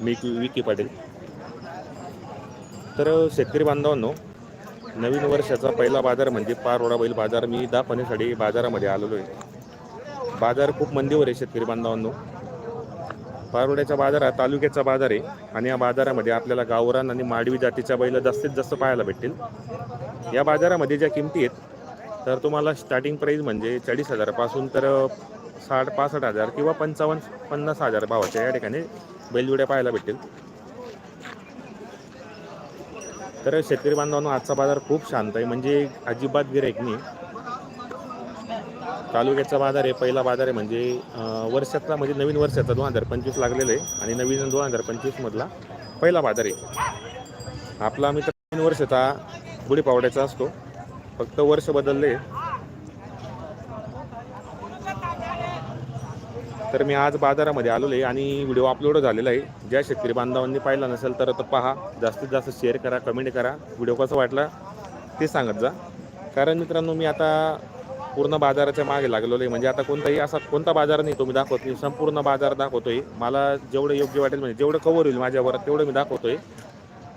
मी विकी पाटील. तर शेतकरी बांधवांनो नवीन वर्षाचा पहिला बाजार म्हणजे पारोडा बैल बाजार. मी दाखवण्यासाठी बाजारामध्ये आलेलो आहे. बाजार खूप मंदीवर आहे शेतकरी बांधवांनो. पारोड्याच्या बाजारात तालुक्याचा बाजार आहे आणि या बाजारामध्ये आपल्याला गावरान आणि माडवी जातीच्या बैल जास्तीत जास्त पाहायला भेटतील. या बाजारामध्ये ज्या किमती आहेत तर तुम्हाला स्टार्टिंग प्राईज म्हणजे चाळीस हजारापासून तर साठ पासष्ट हजार किंवा पंचावन्न पन्नास हजार भावाच्या या ठिकाणी बैलजोड्या पाहायला भेटतील. तर शेतकरी बांधवांनो आजचा बाजार खूप शांत आहे. म्हणजे अजिबात गिराईक नाही. तालुक्याचा बाजार आहे पहिला बाजार आहे म्हणजे वर्षाचा वर्षातला म्हणजे नवीन वर्षाचा दोन हजार पंचवीस लागलेला आहे आणि नवीन दोन हजार पंचवीसमधला पहिला बाजार आहे. आपला मित्र तीन वर्षाचा गुढीपावड्याचा असतो. फक्त वर्ष बदलले. तर मी आज बाजारामध्ये आलेलो आहे आणि व्हिडिओ अपलोड झालेला आहे. ज्या शेतकरी बांधवांनी पाहिला नसेल तर तो पहा. जास्तीत जास्त शेअर करा कमेंट करा. व्हिडिओ कसा वाटला ते सांगत जा. कारण मित्रांनो मी आता पूर्ण बाजाराच्या मागे लागलेलो आहे. म्हणजे आता कोणताही असा कोणता बाजार नाही तो मी दाखवत नाही. संपूर्ण बाजार दाखवतोय. मला जेवढं योग्य वाटेल म्हणजे जेवढं कवर होईल माझ्यावर तेवढं मी दाखवतोय.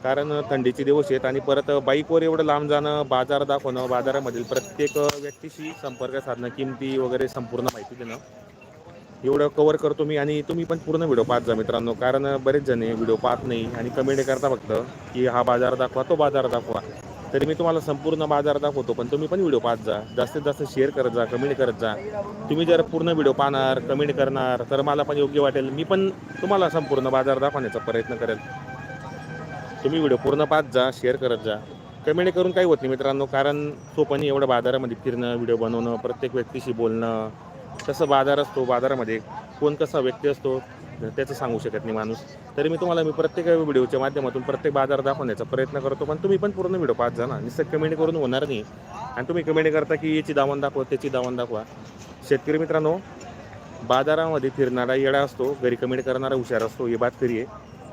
कारण थंडीचे दिवस आहेत आणि परत बाईकवर एवढं लांब जाणं बाजार दाखवणं बाजारामधील प्रत्येक व्यक्तीशी संपर्क साधणं किमती वगैरे संपूर्ण माहिती देणं एवढं कवर करतो मी आणि तुम्ही पण पूर्ण व्हिडिओ पाहत जा मित्रांनो. कारण बरेच जण व्हिडिओ पाहत नाही आणि कमेंट करता फक्त की हा बाजार दाखवा तो बाजार दाखवा. तरी मी तुम्हाला संपूर्ण बाजार दाखवतो पण तुम्ही पण व्हिडिओ पाहत जा. जास्तीत जास्त शेअर करत जा कमेंट करत जा. तुम्ही जर पूर्ण व्हिडिओ पाहणार कमेंट करणार तर मला पण योग्य वाटेल. मी पण तुम्हाला संपूर्ण बाजार दाखवण्याचा प्रयत्न करेल. तुम्ही व्हिडिओ पूर्ण पाहत जा शेअर करत जा. कमेंट करून काही होत नाही मित्रांनो कारण तो पण एवढं बाजारामध्ये फिरणं व्हिडिओ बनवणं प्रत्येक व्यक्तीशी बोलणं. कसं बाजार असतो बाजारामध्ये कोण कसा व्यक्ती असतो त्याचं सांगू शकत नाही माणूस. तरी मी तुम्हाला मी प्रत्येक व्हिडिओच्या माध्यमातून प्रत्येक बाजार दाखवण्याचा प्रयत्न करतो पण तुम्ही पण पूर्ण व्हिडिओ पाहत जा ना. नुसतं कमेंट करून होणार नाही. आणि तुम्ही कमेंट करता की याची दावण दाखवा त्याची दावण दाखवा. शेतकरी मित्रांनो बाजारामध्ये फिरणारा येडा असतो घरी कमेंट करणारा हुशार असतो ही बात खरी आहे.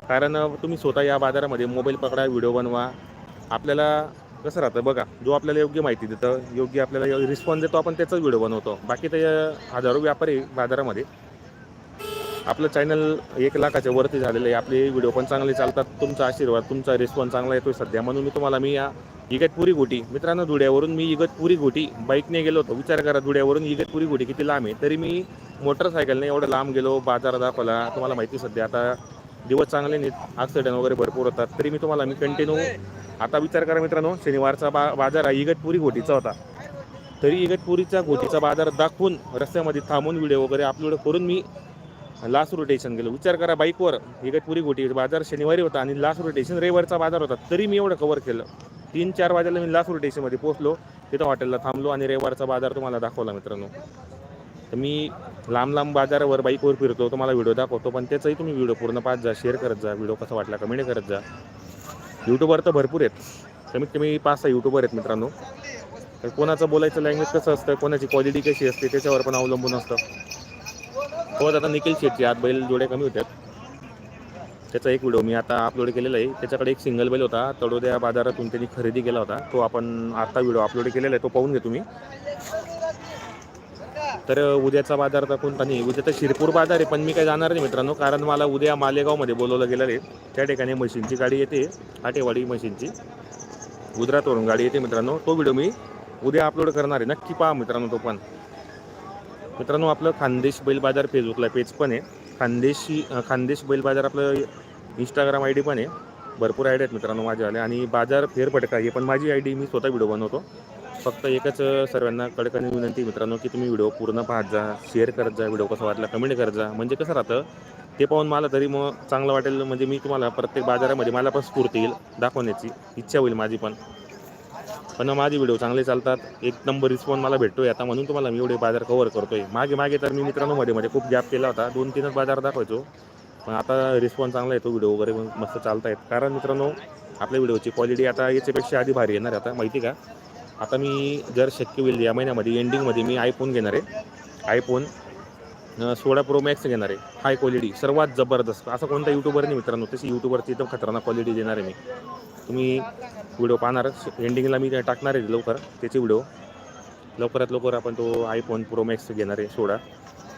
कारण तुम्ही स्वतः या बाजारामध्ये मोबाईल पकडा व्हिडिओ बनवा. आपल्याला कसं राहतं बघा जो आपल्याला योग्य माहिती देतं योग्य आपल्याला रिस्पॉन्स देतो आपण त्याचाच व्हिडिओ बनवतो. बाकी ते हजारो व्यापारी बाजारामध्ये. आपलं चॅनल एक लाखाच्या वरती झालेलं आहे. आपले व्हिडिओ पण चांगले चालतात. तुमचा आशीर्वाद तुमचा रिस्पॉन्स चांगला येतोय. सध्या म्हणून मी तुम्हाला मी या इगतपुरी गोटी मित्रांनो धुड्यावरून मी इगतपुरी गोटी बाईकने गेलो होतो. विचार करा धुड्यावरून इगतपुरी गोटी किती लांब आहे? तरी मी मोटरसायकलने एवढं लांब गेलो बाजार दाखवला. तुम्हाला माहिती सध्या आता दिवस चांगले नाहीत ॲक्सिडेंट वगैरे भरपूर होतात. तरी मी तुम्हाला मी कंटिन्यू आता विचार करा मित्रांनो शनिवारचा बा बाजार हा इगतपुरी घोटीचा होता. तरी इगतपुरीचा घोटीचा बाजार दाखवून रस्त्यामध्ये थांबून व्हिडिओ वगैरे अपलोड करून मी लास्ट रोटेशन गेलो. विचार करा बाईकवर इगतपुरी घोटी बाजार शनिवारी होता आणि लास्ट रोटेशन रविवारचा बाजार होता. तरी मी एवढं कवर केलं. तीन चार वाजेला मी लास्ट रोटेशनमध्ये पोहोचलो तिथं हॉटेलला थांबलो आणि रविवारचा बाजार तुम्हाला दाखवला मित्रांनो. तर मी लांब लांब बाजारावर बाईकवर फिरतो तुम्हाला व्हिडिओ दाखवतो पण त्याचाही तुम्ही व्हिडिओ पूर्ण पाहत जा शेअर करत जा व्हिडिओ कसा वाटला कमेंट करत जा. यूट्यूबर तर भरपूर आहेत. कमीत कमी पाच सहा यूट्यूबर आहेत मित्रांनो. तर कोणाचं बोलायचं लँग्वेज कसं असतं कोणाची क्वालिटी कशी असते त्याच्यावर पण अवलंबून असतं. हो आता निखिल शेटची आत बैल जोड्या कमी होत्यात. त्याचा एक व्हिडिओ मी आता अपलोड केलेला आहे. त्याच्याकडे एक सिंगल बैल होता तडोद्या बाजारातून त्यांनी खरेदी केला होता. तो आपण आता व्हिडिओ अपलोड केलेला आहे तो पाहून घे तुम्ही. तर उद्याचा बाजार तर कोणता नाही. उद्या तर शिरपूर बाजार आहे पण मी काही जाणार नाही मित्रांनो. कारण मला उद्या मालेगावमध्ये बोलवलं गेलं आहे. त्या ठिकाणी मशीनची गाडी येते. आटेवाडी मशीनची गुजरातवरून गाडी येते मित्रांनो. तो व्हिडिओ मी उद्या अपलोड करणार आहे. नक्की पहा मित्रांनो तो पण. मित्रांनो आपलं खानदेश बैल बाजार फेसबुकला पेज पण आहे. खानदेशी खानदेश बैल बाजार आपलं इंस्टाग्राम आय डी पण आहे. भरपूर आयडी आहेत मित्रांनो माझ्यावाले. आणि बाजार फेरफटका हे पण माझी आय डी मी स्वतः व्हिडिओ बनवतो. फक्त एकच सर्वांना कडकनी विनंती मित्रांनो की तुम्ही व्हिडिओ पूर्ण पाहत जा शेअर करत जा व्हिडिओ कसा वाटला कमेंट करत जा. म्हणजे कसं राहतं ते पाहून मला तरी मग चांगलं वाटेल. म्हणजे मी तुम्हाला प्रत्येक बाजारामध्ये मला पण स्फूर्ती येईल दाखवण्याची इच्छा होईल माझी पण. पण माझे व्हिडिओ चांगले चालतात. एक नंबर रिस्पॉन्स मला भेटतोय. आता म्हणून तुम्हाला मी एवढे बाजार कव्हर करतोय. मागे मागे तर मी मित्रांनो मध्ये मध्ये खूप गॅप केला होता. दोन तीनच बाजार दाखवायचो. पण आता रिस्पॉन्स चांगला येतो. व्हिडिओ वगैरे मस्त चालत आहेत कारण मित्रांनो आपल्या व्हिडिओची क्वालिटी आता याच्यापेक्षा आधी भारी येणार आता. माहिती का? आता मी जर शक्य होईल या महिन्यामध्ये एंडिंगमध्ये मी आयफोन घेणार आहे. आयफोन सोळा प्रो मॅक्स घेणार आहे. हाय क्वालिटी सर्वात जबरदस्त. असं कोणता युट्यूबर नाही मित्रांनो तशी यूट्यूबरची एकदम खतरनाक क्वालिटी देणार आहे मी. तुम्ही व्हिडिओ पाहणार एंडिंगला मी ते टाकणार आहे लवकर त्याचे व्हिडिओ लवकरात लवकर आपण तो आयफोन प्रो मॅक्स घेणार आहे सोळा.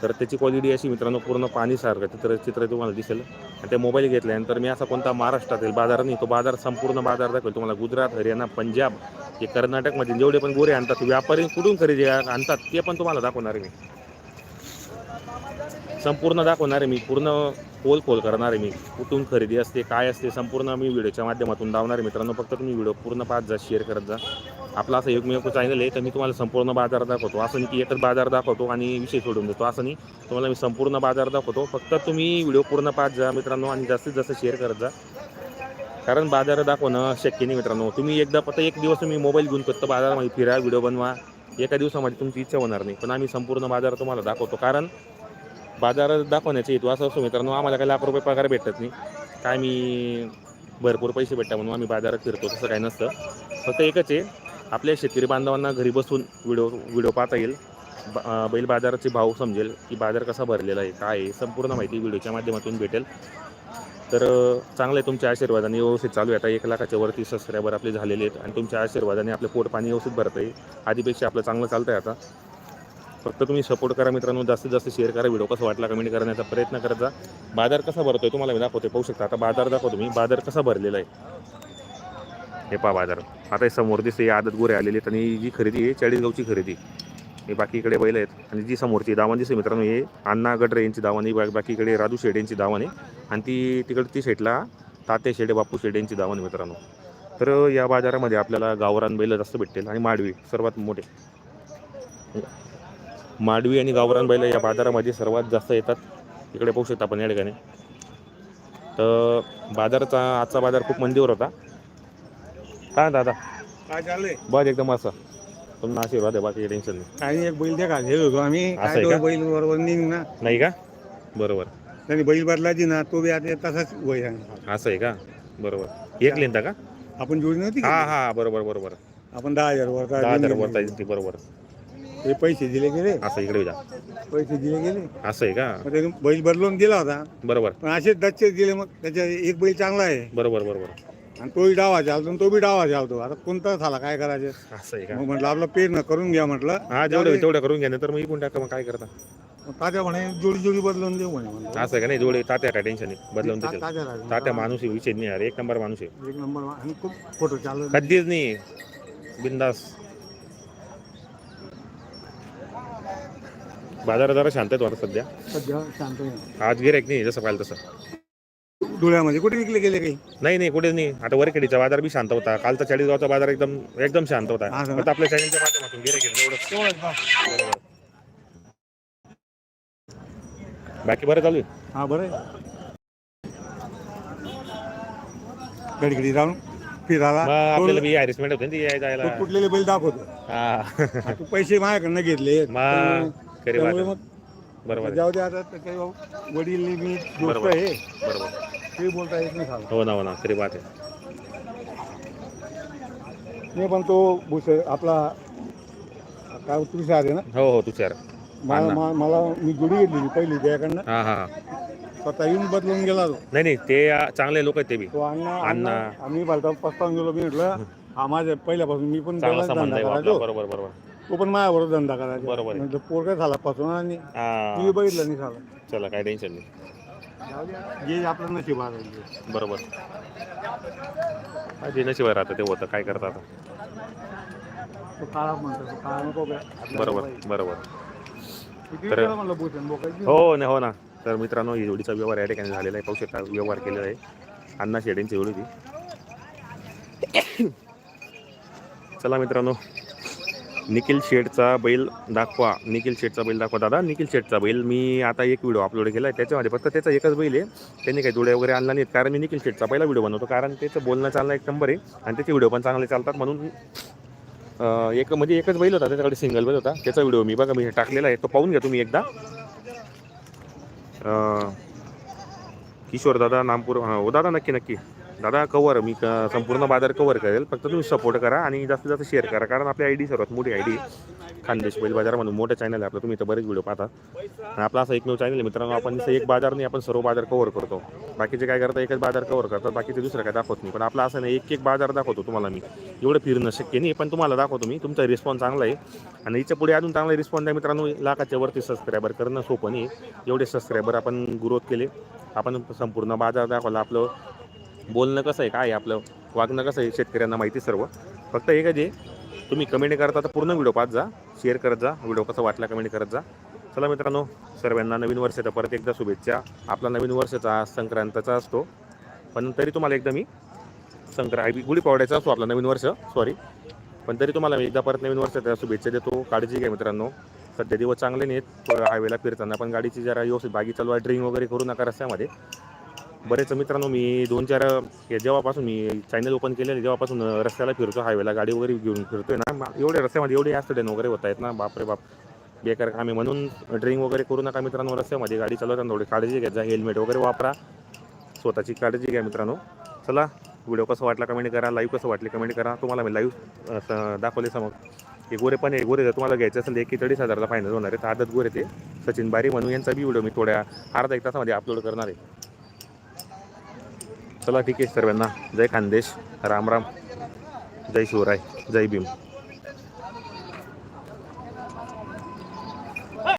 तर त्याची क्वालिटी अशी मित्रांनो पूर्ण पाणीसारखं चित्र चित्र तुम्हाला दिसेल. आणि ते मोबाईल घेतल्यानंतर मी असा कोणता महाराष्ट्रातील बाजार नाही तो बाजार संपूर्ण बाजार दाखवेल तुम्हाला. गुजरात हरियाणा पंजाब हे कर्नाटकमध्ये जेवढे पण गोरे आणतात व्यापारी कुठून खरेदी आणतात ते पण तुम्हाला दाखवणार आहे मी. संपूर्ण दाखवणार आहे मी पूर्ण पोल खोल करणार आहे मी. कुठून खरेदी असते काय असते संपूर्ण मी व्हिडिओच्या माध्यमातून दावणार आहे. मित्रांनो फक्त तुम्ही व्हिडिओ पूर्ण पाच जा शेअर करत जा. आपला असं एकमेव चॅनल आहे तर मी तुम्हाला संपूर्ण बाजार दाखवतो. असं नाही की एकच बाजार दाखवतो आणि विषय सोडून देतो. असं नाही. तुम्हाला मी संपूर्ण बाजार दाखवतो. फक्त तुम्ही व्हिडिओ पूर्ण पाच जा मित्रांनो आणि जास्तीत जास्त शेअर करत जा. कारण बाजार दाखवणं शक्य नाही मित्रांनो. तुम्ही एकदा फक्त एक दिवस तुम्ही मोबाईल घेऊन फक्त बाजारामध्ये फिरा व्हिडिओ बनवा. एका दिवसामध्ये तुमची इच्छा होणार नाही. पण आम्ही संपूर्ण बाजार तुम्हाला दाखवतो. कारण बाजारात दाखवण्याचे हेतू असं असतो मित्रांनो आम्हाला काही लाख रुपये पगार भेटत नाही. काय मी भरपूर पैसे भेटता म्हणून आम्ही बाजारात फिरतो तसं काही नसतं. फक्त एकच आहे आपल्या शेतकरी बांधवांना घरी बसून व्हिडिओ व्हिडिओ पाहता येईल. बैल बाजाराचे भाव समजेल की बाजार कसा भरलेला आहे काय आहे संपूर्ण माहिती व्हिडिओच्या माध्यमातून भेटेल. तर चांगलं आहे तुमच्या आशीर्वादाने व्यवस्थित चालू आहे. आता एक लाखाच्या वरती सबस्क्रायबर आपले झालेले आहेत आणि तुमच्या आशीर्वादाने आपलं पोट पाणी व्यवस्थित भरतं आहे आधीपेक्षा आपलं चांगलं चालतं आहे आता. फक्त तुम्ही सपोर्ट करा मित्रांनो जास्तीत जास्त शेअर करा. व्हिडिओ कसा वाटला कमेंट करण्याचा प्रयत्न करत जा. बाजार कसा भरतो आहे तुम्हाला मी दाखवते पाहू शकता आता बाजार दाखवतो मी. बाजार कसा भरलेला आहे? हे पा बाजार. आता हे समोर दिसते आदत गोरे आलेले आहेत आणि जी खरेदी आहे चाळीसगावची खरेदी. हे बाकीकडे बैल आहेत. आणि जी समोरची दावण दिसते मित्रांनो हे अण्णा गडरे यांची दावण बा- बाकीकडे राजू शेड यांची दावण आहे. आणि ती तिकडे ती साईडला तात्या शेडे बापू शेड यांची दावण आहे मित्रांनो. तर या बाजारामध्ये आपल्याला गावरान बैल जास्त भेटतील. आणि माडवी सर्वात मोठे. माडवी आणि गावरान बैल या बाजारामध्ये सर्वात जास्त येतात. इकडे पाहू शकता आपण या ठिकाणी. तर बाजाराचा आजचा बाजार खूप मंदीवर होता. काय दादा. काय चाललंय? बस एकदम असं. तुम्हाला आशीर्वाद आहे बाकी टेन्शन नाही आणि एक बैल त्या घाललेलो होतो आम्ही असं काय आहे का? बैल बरोबर निघ ना नाही का बरोबर त्यांनी बैल बदला जी ना तो बी आता तसाच वय आहे असं आहे का बरोबर एक लेनता का आपण जोडी नव्हती हा का? हा बरोबर बरोबर आपण दहा हजार वर दहा हजार वरता ती बरोबर ते पैसे दिले गेले असं इकडे जा पैसे दिले गेले असं आहे का मग त्याने बैल बदलून दिला होता बरोबर पण असेच दच्चे दिले मग त्याच्या एक बैल चांगला आहे बरोबर बरोबर आणि तोही डावा आणि तो बी डावा चालतो. आता कोणता झाला काय करायचं? असं आहे का? मग म्हटलं आपलं पेर न करून घ्या म्हटलं. हा जेवढं तेवढं करून घ्या तर मग इकून टाका मग काय करता? मग तात्या म्हणे जोडी जोडी बदलून देऊ म्हणे म्हणलं. असं आहे का नाही? जोडे तात्या काय टेन्शन नाही बदलून ता- देतील तात्या राजा. तात्या माणूस आहे विषय नाही यार एक नंबर माणूस आहे. एक नंबर आणि खूप फोटो चालू कधीच नाही. बिंदास. बाजार जरा शांत आहेत वाटत सध्या. सध्या शांत आहे. आज गिरायक नाही जसं पाहिलं तसं. धुळ्यामध्ये कुठे विकले गेले काही? नाही नाही कुठेच नाही. आता वरखेडीचा बाजार बी शांत होता. कालचा चाळीसगावचा बाजार एकदम एकदम शांत होता. हा का? फक्त आपल्या चॅनलच्या माध्यमातून बाकी बरं चालू आहे? हा बरं आहे. घडी घडी राहून फिरायला मग आपल्याला बी हॅरेसमेंट होते ना ती याय जायला. तो बैल दाखवतो. हा. तू पैसे माझ्याकडनं घेतले. मग खरी बात त्यामुळे आहे. मग बरोबर आहे. जाऊ दे आता ते काही वडील मी दोस्त बरोबर. आहे. बरोबर. ते बोलता येत नाही हो ना हो ना खरी बात आहे. पण तो भुस आपला काय तुझी आहे ना? हो हो तुषार. मला अण्णा. मा- मला मी जुडी घेतली पहिली त्याकडनं. हा हा. स्वतः येऊन बदलून गेला तो. नाही नाही ते आ, चांगले लोक आहेत ते बी. तो अण्णा अण्णा. अण्णा. आम्ही भलता पस्तावून गेलो मी म्हटलं हा माझ्या पहिल्यापासून मी पण चांगला त्यालाच संबंध धंदा आहे आपला. करायचो बरोबर बरोबर. तो पण माझ्याबरोबर धंदा करायचा. बरोबर आहे. म्हटलं पोरगा झाला पासून आणि हा. मी बघितलं नाही झालं चला काय टेन्शन नाही. जे आपलं नशीब बरोबर. हा, जे नशिबाय राहतं ते होतं. काय करता आता? तो काळा म्हणतो तो काळा नको काय आपल्याला बरोबर. बरोबर. तर- हो ना हो ना. तर मित्रांनो ही जोडीचा व्यवहार या ठिकाणी झालेला आहे. पाहू शकता व्यवहार केलेला आहे. अण्णा शेडेंची जोडी ती. चला मित्रांनो निखिल शेठचा बैल दाखवा. निखिल शेठचा बैल दाखवा. दादा निखिल शेठचा बैल. मी आता एक व्हिडिओ अपलोड केला आहे त्याच्यामध्ये फक्त त्याचा एकच बैल आहे. त्यांनी काही जोड्या वगैरे आणला नाहीत. कारण मी निखिल शेठचा पहिला व्हिडिओ बनवतो. कारण त्याचं बोलणं चालणं एक नंबर आहे. आणि त्याचे व्हिडिओ पण चांगले चालतात म्हणून एक म्हणजे एकच बैल होता. त्याच्याकडे सिंगल बैल होता. त्याचा व्हिडिओ मी बघा मी टाकलेला आहे. तो पाहून घ्या तुम्ही एकदा. किशोर दादा नामपूर हां हो दादा नक्की नक्की. दादा कवर मी क- संपूर्ण बाजार कवर करेल. फक्त तुम्ही सपोर्ट करा आणि जास्तीत जास्त शेअर करा. कारण आपली आय डी सर्वात मोठी आय डी खानदेश बैल म्हणून मोठं चॅनल आहे आपलं. तुम्ही इथं बरेच व्हिडिओ पाहता. आणि आपला असा एकमेव चॅनल आहे. मित्रांनो आपण जसं एक बाजार नाही आपण सर्व बाजार कव्हर करतो. बाकीचे काय करतात एकच बाजार कवर करतात. बाकीचे दुसरं काय दाखवत नाही. पण आपला असं नाही एक एक बाजार दाखवतो तुम्हाला मी. एवढं फिरणं शक्य नाही पण तुम्हाला दाखवतो मी. तुमचा रिस्पॉन्स चांगला आहे. आणि याच्यापुढे अजून चांगला रिस्पॉन्स आहे मित्रांनो लाखाच्या वरती सबस्क्रायबर करणं सोपं नाही. एवढे सबस्क्रायबर आपण ग्रोथ केले. आपण संपूर्ण बाजार दाखवला. आपलं बोलणं कसं आहे काय आहे आपलं वागणं कसं आहे शेतकऱ्यांना माहिती सर्व. फक्त एक जे तुम्ही कमेंट करता तर पूर्ण व्हिडिओ पाहत जा शेअर करत जा व्हिडिओ कसा वाटला कमेंट करत जा. चला मित्रांनो सर्वांना नवीन वर्षाच्या परत एकदा शुभेच्छा. आपला नवीन वर्षाचा आज संक्रांतचा असतो. पण तरी तुम्हाला एकदा मी संक्रा गुढीपावड्याचा असतो आपला नवीन वर्ष सॉरी पण तरी तुम्हाला मी एकदा परत नवीन वर्षाच्या शुभेच्छा देतो. काळजी घ्या मित्रांनो. सध्या दिवस चांगले नाहीत हायवेला फिरताना पण गाडीची जरा व्यवस्थित बागी चालवा ड्रिंक वगैरे करू नका रस्त्यामध्ये. बरेच मित्रांनो मी दोन चार जेव्हापासून मी चॅनल ओपन केलेलं जेव्हापासून रस्त्याला फिरतो हायवेला गाडी वगैरे घेऊन फिरतोय ना एवढे रस्त्यामध्ये एवढे ॲक्सिडेंट वगैरे होत आहेत ना बापरे बाप. बेकार कामे म्हणून ड्रिंक वगैरे करू नका मित्रांनो रस्त्यामध्ये गाडी चालवताना थोडी काळजी घ्या जा हेल्मेट वगैरे वापरा. स्वतःची काळजी घ्या मित्रांनो. चला व्हिडिओ कसं वाटला कमेंट करा लाईव्ह कसं वाटले कमेंट करा. तुम्हाला मी लाईव्ह दाखवले समोर. हे गोरे पण आहे गोरे जर तुम्हाला घ्यायचं असेल तर एकेचाळीस हजारला फायनल होणार आहे. तर आदत गोरे ते. सचिन बारी म्हणून यांचा बी व्हिडिओ मी थोड्या अर्धा एक तासामध्ये अपलोड करणार आहे. चला ठीक आहे सर्वांना. जय खानदेश. राम राम. जय शिवराय. जय भीम.